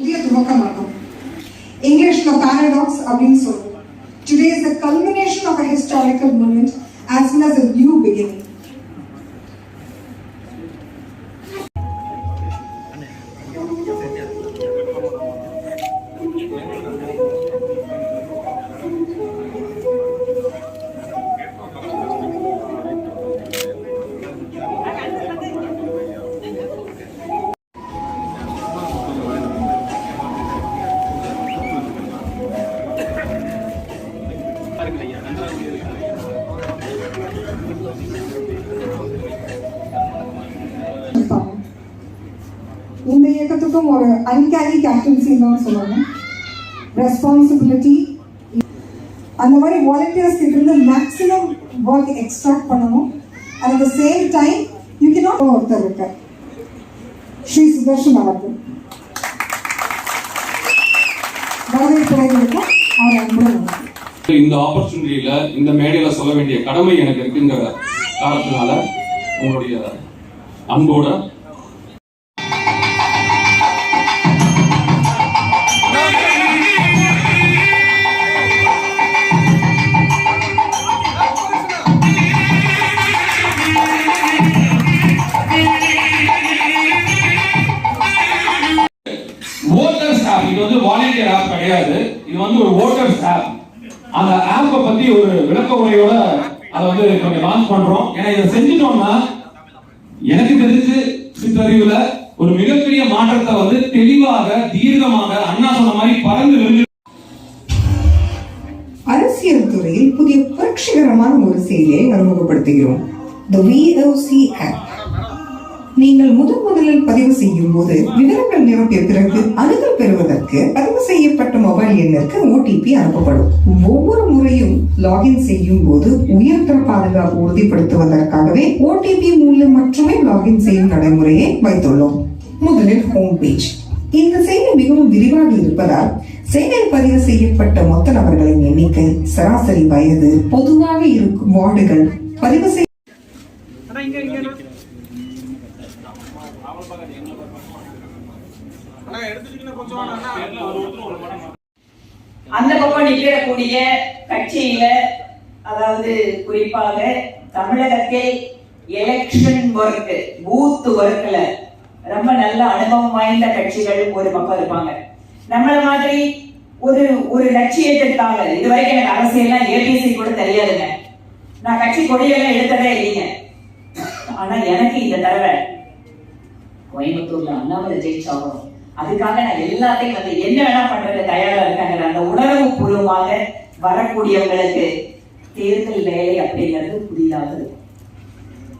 புதிய துவக்கமாகும் இங்கிலீஷ்ல பாரடாக்ஸ் அப்படின்னு சொல்லுவோம் today is the culmination of a historical moment as well as a new beginning இந்த இயக்கத்துக்கும் ஒரு அன்கேரி கேப்டன்சி தான் சொல்லணும். ரெஸ்பான்சிபிலிட்டி அந்த மாதிரி வாலண்டியர்ஸ் கிட்ட இருந்து மேக்ஸிமம் ஒர்க் எக்ஸ்ட்ராக்ட் பண்ணணும். At the same time you can not ஒருத்தர் இருக்க ஸ்ரீ சுதர்ஷன் அவர்கள் வரவேற்புரைகளுக்கு அவர் அன்புடன் இந்த ஆப்பர்ச்சுனிட்டியில இந்த மேடையில சொல்ல வேண்டிய கடமை எனக்கு இருக்குங்கிற காரணத்தினால உங்களுடைய அன்போட கிடையாது. இது வந்து ஒரு ஓட்டர்ஸ் ஆப். அந்த ஆப்பை பத்தி ஒரு விளக்க உரையோட அதை வந்து கொஞ்சம் லான்ச் பண்றோம். ஏன்னா இதை செஞ்சிட்டோம்னா எனக்கு தெரிஞ்சு சித்தறிவுல ஒரு மிகப்பெரிய மாற்றத்தை வந்து தெளிவாக தீர்க்கமாக அண்ணா சொன்ன மாதிரி பறந்து விழுந்து அரசியல் துறையில் புதிய புரட்சிகரமான ஒரு செயலியை அறிமுகப்படுத்துகிறோம். The VOC ஆப் நீங்கள் முதன் முதலில் பதிவு செய்யும் போது விவரங்கள் நிரப்பிய பிறகு அணுகல் பெறுவதற்கு பதிவு செய்யப்பட்ட மொபைல் எண்ணிற்கு ஓடிபி அனுப்பப்படும். ஒவ்வொரு முறையும் லாகின் செய்யும் போது உயர்தர பாதுகாப்பு உறுதிப்படுத்துவதற்காகவே ஓடிபி மூலம் மட்டுமே லாகின் செய்யும் நடைமுறையை வைத்துள்ளோம். முதலில் ஹோம் பேஜ் இந்த செய்தி மிகவும் விரிவாக இருப்பதால் செயலில் பதிவு செய்யப்பட்ட மொத்த நபர்களின் எண்ணிக்கை சராசரி வயது பொதுவாக இருக்கும் வார்டுகள் பதிவு செய்ய அந்த பக்கம் நிற்கக்கூடிய கட்சியில அதாவது குறிப்பாக தமிழகத்தில் எலெக்ஷன் ஒர்க் பூத் ஒர்க்ல ரொம்ப நல்ல அனுபவம் வாய்ந்த கட்சிகள் ஒரு பக்கம் இருப்பாங்க. நம்மள மாதிரி ஒரு ஒரு லட்சியத்திற்காக இதுவரைக்கும் எனக்கு அரசியல்லாம் ஏபிசி கூட தெரியாதுங்க. நான் கட்சி கொடியெல்லாம் எடுத்ததே இல்லைங்க. ஆனா எனக்கு இந்த தடவை கோயம்புத்தூர்ல அண்ணாமலை ஜெயிச்சாகணும். அதுக்காக நான் எல்லாத்தையும் வந்து என்ன வேணா பண்றது தயாரா இருக்காங்க அந்த உணர்வு பூர்வமாக வரக்கூடியவங்களுக்கு தேர்தல் வேலை அப்படிங்கிறது புரியாது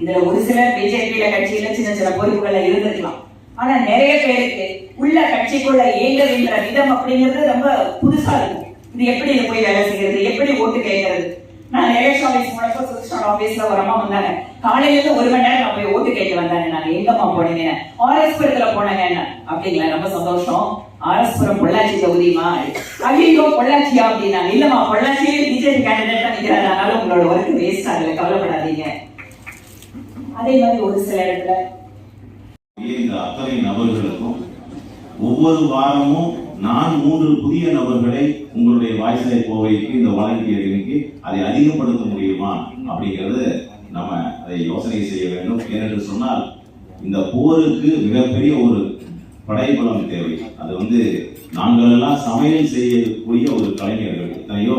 இதுல ஒரு சில பிஜேபியில கட்சியில சின்ன சின்ன பொறுப்புகள்ல இருந்திருக்கலாம். ஆனா நிறைய பேருக்கு உள்ள கட்சிக்குள்ள இயங்குகின்ற விதம் அப்படிங்கிறது ரொம்ப புதுசா இருக்கும். இது எப்படி இதை போய் வேலை செய்யறது? எப்படி ஓட்டு கேட்கறது? நான் எலெக்ஷன் ஆஃபீஸ் போனப்போ சுவிட்ச் ஆஃபீஸ்ல ஒரு அம்மா வந்தாங்க காலையில இருந்து ஒரு மணி நேரம் நான் போய் ஓட்டு கேட்டு வந்தாங்க நான். எங்கம்மா போனீங்க ஆர்எஸ் புரத்துல போனாங்க என்ன அப்படிங்களா? ரொம்ப சந்தோஷம். ஆர்எஸ் புரம் பொள்ளாச்சி தொகுதிமா ஐயோ பொள்ளாச்சியா அப்படின்னா. இல்லம்மா பொள்ளாச்சியிலே பிஜேபி கேண்டிடேட்டா நிக்கிறாரு. அதனால உங்களோட ஒர்க் வேஸ்ட் ஆகல கவலைப்படாதீங்க. அதே மாதிரி ஒரு சில இடத்துல இந்த அத்தனை நபர்களுக்கும் ஒவ்வொரு வாரமும் நான் மூன்று புதிய நபர்களை உங்களுடைய வாய்ஸை கோவைக்கு இந்த வாலண்டியர்களுக்கு அதை அதிகப்படுத்த முடியுமா அப்படிங்கிறது நம்ம அதை யோசனை செய்ய வேண்டும். ஏனென்று சொன்னால் இந்த போருக்கு மிகப்பெரிய ஒரு படைபலம் தேவை. அது வந்து நாங்கள் எல்லாம் சமையல் செய்யக்கூடிய ஒரு கலைஞர்கள். எத்தனையோ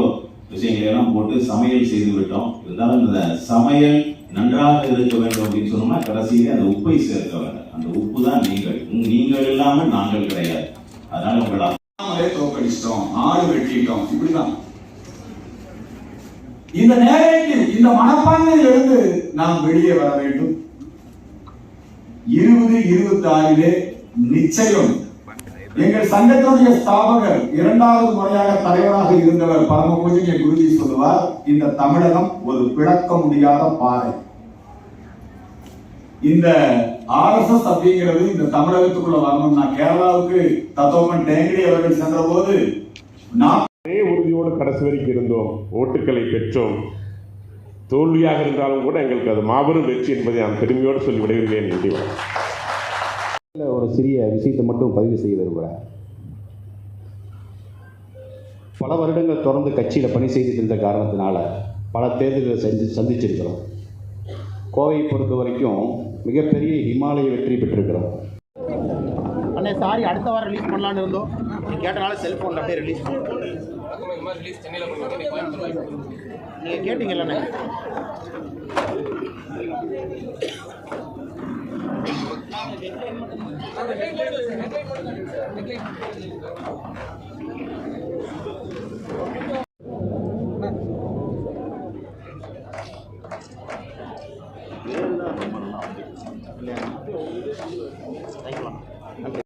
விஷயங்களெல்லாம் போட்டு சமையல் செய்து விட்டோம். இருந்தாலும் இந்த சமையல் நன்றாக இருக்க வேண்டும் அப்படின்னு சொன்னோம்னா கடைசியிலே அந்த உப்பை சேர்க்க வேண்டும். அந்த உப்பு தான் நீங்கள். நீங்கள் இல்லாமல் நாங்கள் கிடையாது. அதனால உங்களை நாமளே தோக்கடிச்சிட்டோம் ஆடு வெட்டிட்டோம் இப்படிதான். இந்த நேரத்தில் இந்த மனப்பான்மையிலிருந்து நாம் வெளியே வர வேண்டும். இருபது இருபத்தி ஆறிலே நிச்சயம் எங்கள் சங்கத்தினுடைய ஸ்தாபகர் இரண்டாவது முறையாக தலைவராக இருந்தவர் பரம பூஜை குருஜி சொல்லுவார் இந்த தமிழகம் ஒரு பிளக்க முடியாத பாறை இந்த ஆர்எஸ்எஸ் அப்படிங்கிறது இந்த தமிழகத்துக்குள்ள வரணும்னா கேரளாவுக்கு தத்துவமன் டேங்கடி அவர்கள் சென்ற போது நான் அதே உறுதியோடு கடைசி வரைக்கும் இருந்தோம். ஓட்டுக்களை பெற்றோம். தோல்வியாக இருந்தாலும் கூட எங்களுக்கு அது மாபெரும் வெற்றி என்பதை நான் பெருமையோடு சொல்லி நன்றி. வணக்கம். ஒரு சிறிய விஷயத்தை மட்டும் பதிவு செய்ய விரும்புகிறேன் பல வருடங்கள் தொடர்ந்து கட்சியில் பணி செய்துட்டு இருந்த காரணத்தினால பல தேர்தல்களை செஞ்சு சந்திச்சிருக்கிறோம். கோவையை பொறுத்த வரைக்கும் மிகப்பெரிய இமாலய வெற்றி பெற்றிருக்கிறோம். அண்ணே சாரி அடுத்த வாரம் ரிலீஸ் பண்ணலான்னு இருந்தோம். நீ கேட்டனால செல்ஃபோனில் அப்படியே ரிலீஸ் பண்ணுவோம் நீங்கள் கேட்டீங்கல்லண்ணே